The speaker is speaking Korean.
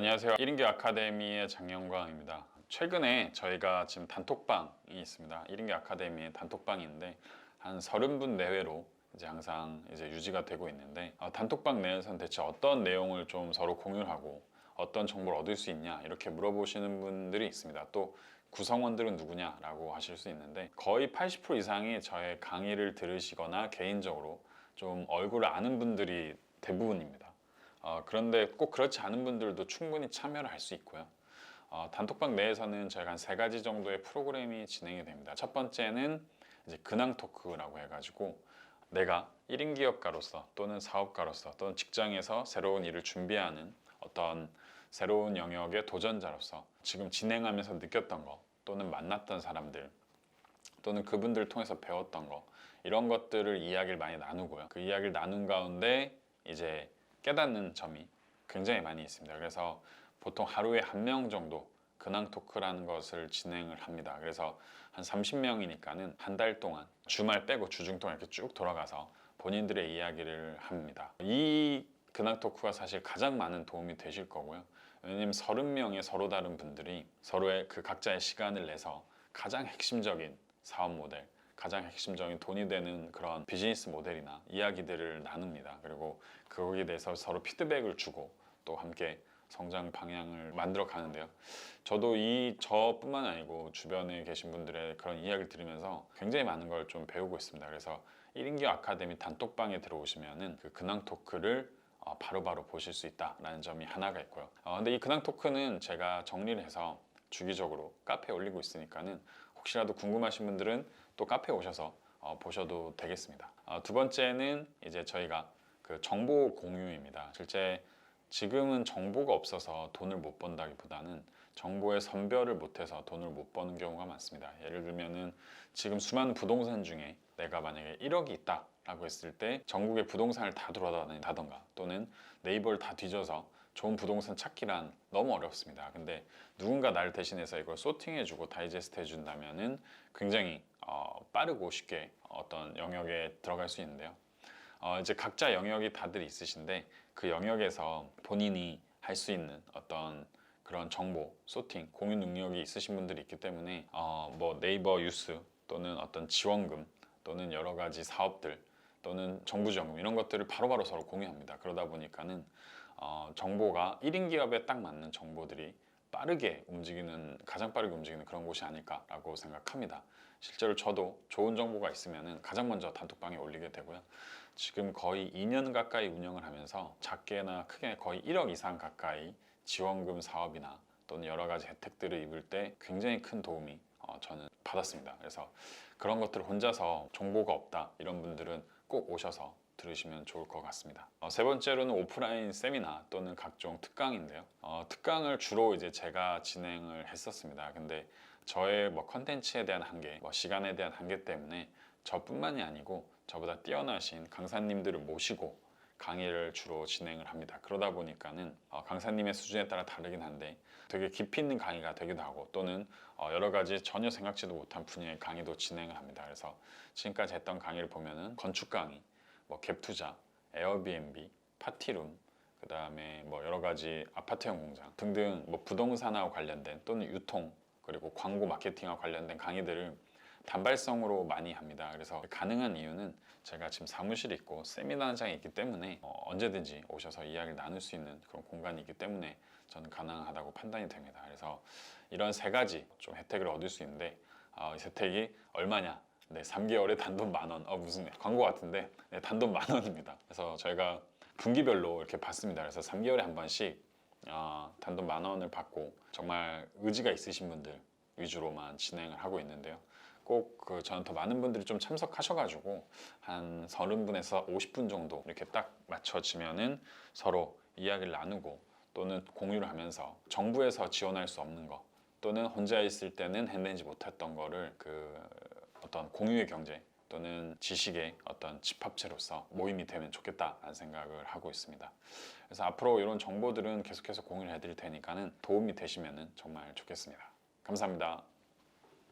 네, 안녕하세요. 1인교 아카데미의 장영광입니다. 최근에 저희가 지금 단톡방이 있습니다. 1인교 아카데미의 단톡방인데 한 30분 내외로 이제 항상 이제 유지가 되고 있는데 어, 단톡방 내에서는 대체 어떤 내용을 좀 서로 공유를 하고 어떤 정보를 얻을 수 있냐 이렇게 물어보시는 분들이 있습니다. 또 구성원들은 누구냐라고 하실 수 있는데 거의 80% 이상이 저의 강의를 들으시거나 개인적으로 좀 얼굴을 아는 분들이 대부분입니다. 어, 그런데 꼭 그렇지 않은 분들도 충분히 참여를 할 수 있고요. 어, 단톡방 내에서는 저희가 한 세 가지 정도의 프로그램이 진행이 됩니다. 첫 번째는 이제 근황 토크라고 해가지고 내가 1인 기업가로서 또는 사업가로서 또는 직장에서 새로운 일을 준비하는 어떤 새로운 영역의 도전자로서 지금 진행하면서 느꼈던 거 또는 만났던 사람들 또는 그분들 통해서 배웠던 거 이런 것들을 이야기를 많이 나누고요. 그 이야기를 나눈 가운데 이제 깨닫는 점이 굉장히 많이 있습니다. 그래서 보통 하루에 한 명 정도 근황 토크라는 것을 진행을 합니다. 그래서 한 30명이니까는 한 달 동안 주말 빼고 주중 동안 이렇게 쭉 돌아가서 본인들의 이야기를 합니다. 이 근황 토크가 사실 가장 많은 도움이 되실 거고요. 왜냐면 30명의 서로 다른 분들이 서로의 그 각자의 시간을 내서 가장 핵심적인 사업 모델, 가장 핵심적인 돈이 되는 그런 비즈니스 모델이나 이야기들을 나눕니다. 그리고 거기에 대해서 서로 피드백을 주고 또 함께 성장 방향을 만들어 가는데요. 저도 이 저뿐만 아니고 주변에 계신 분들의 그런 이야기를 들으면서 굉장히 많은 걸 좀 배우고 있습니다. 그래서 1인기 아카데미 단톡방에 들어오시면은 그 근황 토크를 어, 바로 바로 보실 수 있다라는 점이 하나가 있고요. 어, 근데 이 근황 토크는 제가 정리를 해서 주기적으로 카페에 올리고 있으니까는 혹시라도 궁금하신 분들은 또 카페에 오셔서 어, 보셔도 되겠습니다. 어, 두 번째는 이제 저희가 그 정보 공유입니다. 실제 지금은 정보가 없어서 돈을 못 번다기보다는 정보의 선별을 못해서 돈을 못 버는 경우가 많습니다. 예를 들면은 지금 수많은 부동산 중에 내가 만약에 1억이 있다라고 했을 때 전국의 부동산을 다 돌아다닌다던가 또는 네이버를 다 뒤져서 좋은 부동산 찾기란 너무 어렵습니다. 근데 누군가 나를 대신해서 이걸 소팅해주고 다이제스트 해준다면은 굉장히 어, 빠르고 쉽게 어떤 영역에 들어갈 수 있는데요. 어, 이제 각자 영역이 다들 있으신데 그 영역에서 본인이 할 수 있는 어떤 그런 정보, 소팅, 공유 능력이 있으신 분들이 있기 때문에 어, 뭐 네이버 뉴스 또는 어떤 지원금 또는 여러 가지 사업들 또는 정부 지원금 이런 것들을 바로 바로 서로 공유합니다. 그러다 보니까는 어, 정보가 1인 기업에 딱 맞는 정보들이 빠르게 움직이는 가장 빠르게 움직이는 그런 곳이 아닐까라고 생각합니다. 실제로 저도 좋은 정보가 있으면은 가장 먼저 단톡방에 올리게 되고요. 지금 거의 2년 가까이 운영을 하면서 작게나 크게 거의 1억 이상 가까이 지원금 사업이나 또는 여러 가지 혜택들을 입을 때 굉장히 큰 도움이 어, 저는 받았습니다. 그래서 그런 것들을 혼자서 정보가 없다 이런 분들은 꼭 오셔서 들으시면 좋을 것 같습니다. 어, 세 번째로는 오프라인 세미나 또는 각종 특강인데요. 어, 특강을 주로 이제 제가 진행을 했었습니다. 근데 저의 뭐 컨텐츠에 대한 한계, 뭐 시간에 대한 한계 때문에 저뿐만이 아니고 저보다 뛰어나신 강사님들을 모시고 강의를 주로 진행을 합니다. 그러다 보니까는 어, 강사님의 수준에 따라 다르긴 한데 되게 깊이 있는 강의가 되기도 하고 또는 어, 여러 가지 전혀 생각지도 못한 분야의 강의도 진행을 합니다. 그래서 지금까지 했던 강의를 보면은 건축 강의, 뭐 갭투자, 에어비앤비, 파티룸, 그 다음에 뭐 여러 가지 아파트형 공장 등등 뭐 부동산하고 관련된 또는 유통 그리고 광고 마케팅과 관련된 강의들을 단발성으로 많이 합니다. 그래서 가능한 이유는 제가 지금 사무실이 있고 세미나장이 있기 때문에 어, 언제든지 오셔서 이야기를 나눌 수 있는 그런 공간이 있기 때문에 저는 가능하다고 판단이 됩니다. 그래서 이런 세 가지 좀 혜택을 얻을 수 있는데 어, 이 혜택이 얼마냐? 네, 3개월에 단돈 만 원. 어, 무슨 광고 같은데 네, 단돈 만 원입니다. 그래서 저희가 분기별로 이렇게 받습니다. 그래서 3개월에 한 번씩 어, 단돈 만 원을 받고 정말 의지가 있으신 분들 위주로만 진행을 하고 있는데요. 꼭 그 저는 더 많은 분들이 좀 참석하셔가지고 한 30분에서 50분 정도 이렇게 딱 맞춰지면은 서로 이야기를 나누고 또는 공유를 하면서 정부에서 지원할 수 없는 거 또는 혼자 있을 때는 해내지 못했던 거를 그 어떤 공유의 경제 또는 지식의 어떤 집합체로서 모임이 되면 좋겠다라는 생각을 하고 있습니다. 그래서 앞으로 이런 정보들은 계속해서 공유를 해드릴 테니까는 도움이 되시면 정말 좋겠습니다. 감사합니다.